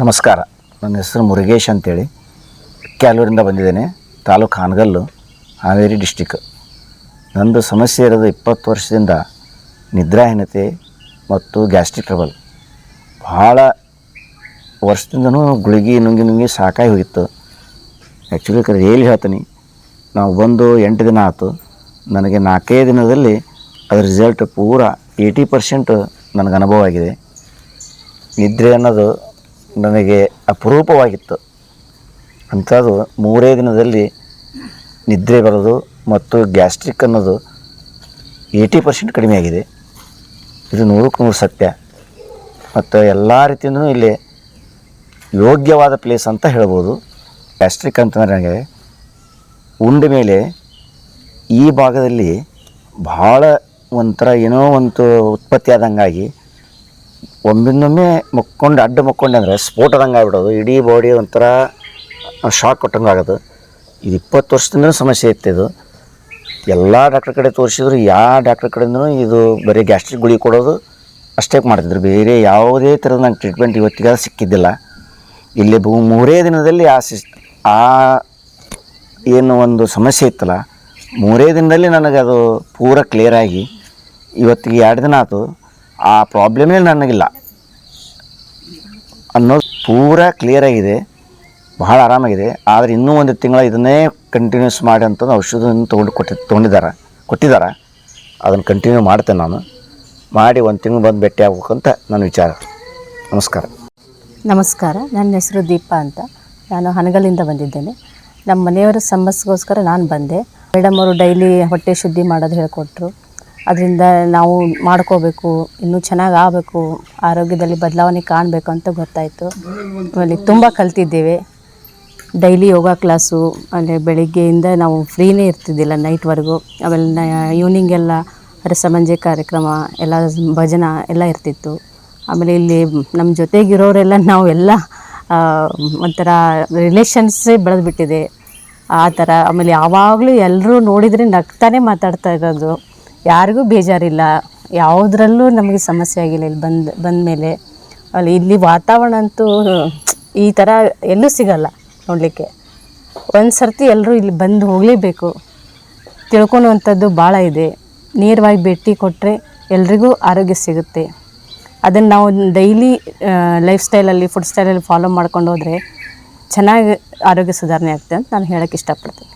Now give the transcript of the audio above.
ನಮಸ್ಕಾರ. ನನ್ನ ಹೆಸರು ಮುರುಗೇಶ್ ಅಂತೇಳಿ. ಕ್ಯಾಲೂರಿಂದ ಬಂದಿದ್ದೇನೆ. ತಾಲೂಕು ಹಾನಗಲ್ಲು, ಹಾವೇರಿ ಡಿಸ್ಟಿಕ್. ನಂದು ಸಮಸ್ಯೆ ಇರೋದು ಇಪ್ಪತ್ತು ವರ್ಷದಿಂದ ನಿದ್ರಾಹೀನತೆ ಮತ್ತು ಗ್ಯಾಸ್ಟ್ರಿಕ್ ಟ್ರಬಲ್. ಭಾಳ ವರ್ಷದಿಂದನೂ ಗುಳಿಗೆ, ನುಂಗಿ ನುಂಗಿ ಸಾಕಾಗಿ ಹೋಗಿತ್ತು. ಆ್ಯಕ್ಚುಲಿ ಕರೆ ಹೇಳಿ ಹೇಳ್ತೀನಿ, ನಾವು ಬಂದು ಎಂಟು ದಿನ ಆಯಿತು ನನಗೆ ನಾಲ್ಕೇ ದಿನದಲ್ಲಿ ಅದರ ರಿಸಲ್ಟ್ ಪೂರ ಏಯ್ಟಿ ಪರ್ಸೆಂಟ್ ನನಗೆ ಅನುಭವ ಆಗಿದೆ. ನಿದ್ರೆ ಅನ್ನೋದು ನನಗೆ ಅಪರೂಪವಾಗಿತ್ತು. ಅಂಥದ್ದು ಮೂರೇ ದಿನದಲ್ಲಿ ನಿದ್ರೆ ಬರೋದು ಮತ್ತು ಗ್ಯಾಸ್ಟ್ರಿಕ್ ಅನ್ನೋದು ಏಯ್ಟಿ ಪರ್ಸೆಂಟ್ ಕಡಿಮೆ ಆಗಿದೆ. ಇದು ನೂರಕ್ಕೆ ನೂರು ಸತ್ಯ. ಮತ್ತು ಎಲ್ಲ ರೀತಿಯಿಂದಲೂ ಇಲ್ಲಿ ಯೋಗ್ಯವಾದ ಪ್ಲೇಸ್ ಅಂತ ಹೇಳ್ಬೋದು. ಗ್ಯಾಸ್ಟ್ರಿಕ್ ಅಂತಂದರೆ ನನಗೆ ಉಂಡ ಮೇಲೆ ಈ ಭಾಗದಲ್ಲಿ ಭಾಳ ಒಂಥರ ಏನೋ ಒಂದು ಉತ್ಪತ್ತಿ ಆದಂಗಾಗಿ ಒಮ್ಮಿಂದೊಮ್ಮೆ ಮುಕ್ಕೊಂಡು ಅಡ್ಡ ಮುಕ್ಕೊಂಡೆ ಅಂದರೆ ಸ್ಫೋಟದಂಗೆ ಆಗ್ಬಿಡೋದು. ಇಡೀ ಬಾಡಿ ಒಂಥರ ಶಾಕ್ ಕೊಟ್ಟಂಗೆ ಆಗೋದು. ಇದು ಇಪ್ಪತ್ತು ವರ್ಷದಿಂದ ಸಮಸ್ಯೆ ಇತ್ತು ಇದು. ಎಲ್ಲ ಡಾಕ್ಟ್ರ್ ಕಡೆ ತೋರಿಸಿದ್ರು ಯಾವ ಡಾಕ್ಟ್ರ್ ಕಡೆಯೂ ಇದು ಬರೀ ಗ್ಯಾಸ್ಟ್ರಿಕ್ ಗುಳಿ ಕೊಡೋದು ಅಷ್ಟೇ ಮಾಡ್ತಿದ್ರು. ಬೇರೆ ಯಾವುದೇ ಥರದ ನಂಗೆ ಟ್ರೀಟ್ಮೆಂಟ್ ಇವತ್ತಿಗೆ ಸಿಕ್ಕಿದ್ದಿಲ್ಲ. ಇಲ್ಲಿ ಭೂ, ಮೂರೇ ದಿನದಲ್ಲಿ ಆ ಸಿಸ್ ಆ ಏನು ಒಂದು ಸಮಸ್ಯೆ ಇತ್ತಲ್ಲ, ಮೂರೇ ದಿನದಲ್ಲಿ ನನಗೆ ಅದು ಪೂರ ಕ್ಲಿಯರಾಗಿ ಇವತ್ತಿಗೆ ಎರಡು ದಿನ ಆಯ್ತು ಆ ಪ್ರಾಬ್ಲಮೇ ನನಗಿಲ್ಲ. ಅನ್ನೋದು ಪೂರ ಕ್ಲಿಯರಾಗಿದೆ ಬಹಳ ಆರಾಮಾಗಿದೆ. ಆದರೆ ಇನ್ನೂ ಒಂದು ತಿಂಗಳ ಇದನ್ನೇ ಕಂಟಿನ್ಯೂಸ್ ಮಾಡಿ ಅಂತಂದು ಔಷಧವನ್ನು ತೊಗೊಂಡು ಕೊಟ್ಟಿ ತೊಗೊಂಡಿದ್ದಾರೆ ಕೊಟ್ಟಿದ್ದಾರೆ ಅದನ್ನು ಕಂಟಿನ್ಯೂ ಮಾಡ್ತೇನೆ ನಾನು. ಮಾಡಿ ಒಂದು ತಿಂಗಳು ಬಂದು ಭೇಟಿ ಆಗ್ಬೇಕಂತ ನನ್ನ ವಿಚಾರ. ನಮಸ್ಕಾರ. ನಮಸ್ಕಾರ. ನನ್ನ ಹೆಸರು ದೀಪಾ ಅಂತ. ನಾನು ಹನಗಲಿಂದ ಬಂದಿದ್ದೇನೆ. ನಮ್ಮ ಮನೆಯವರ ಸಮಸ್ಯೆಗೋಸ್ಕರ ನಾನು ಬಂದೆ. ಮೇಡಮ್ ಅವರು ಡೈಲಿ ಹೊಟ್ಟೆ ಶುದ್ಧಿ ಮಾಡೋದು ಹೇಳಿಕೊಟ್ರು. ಅದರಿಂದ ನಾವು ಮಾಡ್ಕೋಬೇಕು, ಇನ್ನೂ ಚೆನ್ನಾಗಿ ಆಗಬೇಕು ಆರೋಗ್ಯದಲ್ಲಿ ಬದಲಾವಣೆ ಕಾಣಬೇಕು ಅಂತ ಗೊತ್ತಾಯಿತು. ಆಮೇಲೆ ತುಂಬ ಕಲ್ತಿದ್ದೇವೆ. ಡೈಲಿ ಯೋಗ ಕ್ಲಾಸು ಅಂದರೆ ಬೆಳಿಗ್ಗೆಯಿಂದ ನಾವು ಫ್ರೀನೇ ಇರ್ತಿದ್ದಿಲ್ಲ ನೈಟ್ವರೆಗೂ. ಆಮೇಲೆ ನ ಈವ್ನಿಂಗ್ ಎಲ್ಲ ರಸಮಂಜೆ ಕಾರ್ಯಕ್ರಮ, ಎಲ್ಲ ಭಜನ ಎಲ್ಲ ಇರ್ತಿತ್ತು. ಆಮೇಲೆ ಇಲ್ಲಿ ನಮ್ಮ ಜೊತೆಗಿರೋರೆಲ್ಲ ನಾವು ಎಲ್ಲ ಒಂಥರ ರಿಲೇಷನ್ಸೇ ಬೆಳೆದ್ಬಿಟ್ಟಿದೆ. ಆ ಥರ, ಆಮೇಲೆ ಯಾವಾಗಲೂ ಎಲ್ಲರೂ ನೋಡಿದರೆ ನಗ್ತಾನೆ ಮಾತಾಡ್ತಾ ಇರೋದು. ಯಾರಿಗೂ ಬೇಜಾರಿಲ್ಲ. ಯಾವುದರಲ್ಲೂ ನಮಗೆ ಸಮಸ್ಯೆ ಆಗಿಲ್ಲ ಇಲ್ಲಿ ಬಂದು, ಬಂದ ಮೇಲೆ. ಅಲ್ಲಿ ಇಲ್ಲಿ ವಾತಾವರಣ ಅಂತೂ ಈ ಥರ ಎಲ್ಲೂ ಸಿಗಲ್ಲ ನೋಡಲಿಕ್ಕೆ. ಒಂದು ಸರ್ತಿ ಎಲ್ಲರೂ ಇಲ್ಲಿ ಬಂದು ಹೋಗಲೇಬೇಕು. ತಿಳ್ಕೊಳ್ಳುವಂಥದ್ದು ಭಾಳ ಇದೆ. ನೇರವಾಗಿ ಭೇಟಿ ಕೊಟ್ಟರೆ ಎಲ್ರಿಗೂ ಆರೋಗ್ಯ ಸಿಗುತ್ತೆ. ಅದನ್ನು ನಾವು ಡೈಲಿ ಲೈಫ್ ಸ್ಟೈಲಲ್ಲಿ ಫುಡ್ ಸ್ಟೈಲಲ್ಲಿ ಫಾಲೋ ಮಾಡ್ಕೊಂಡು ಹೋದರೆ ಚೆನ್ನಾಗಿ ಆರೋಗ್ಯ ಸುಧಾರಣೆ ಆಗ್ತದೆ ಅಂತ ನಾನು ಹೇಳೋಕ್ಕೆ ಇಷ್ಟಪಡ್ತೀನಿ.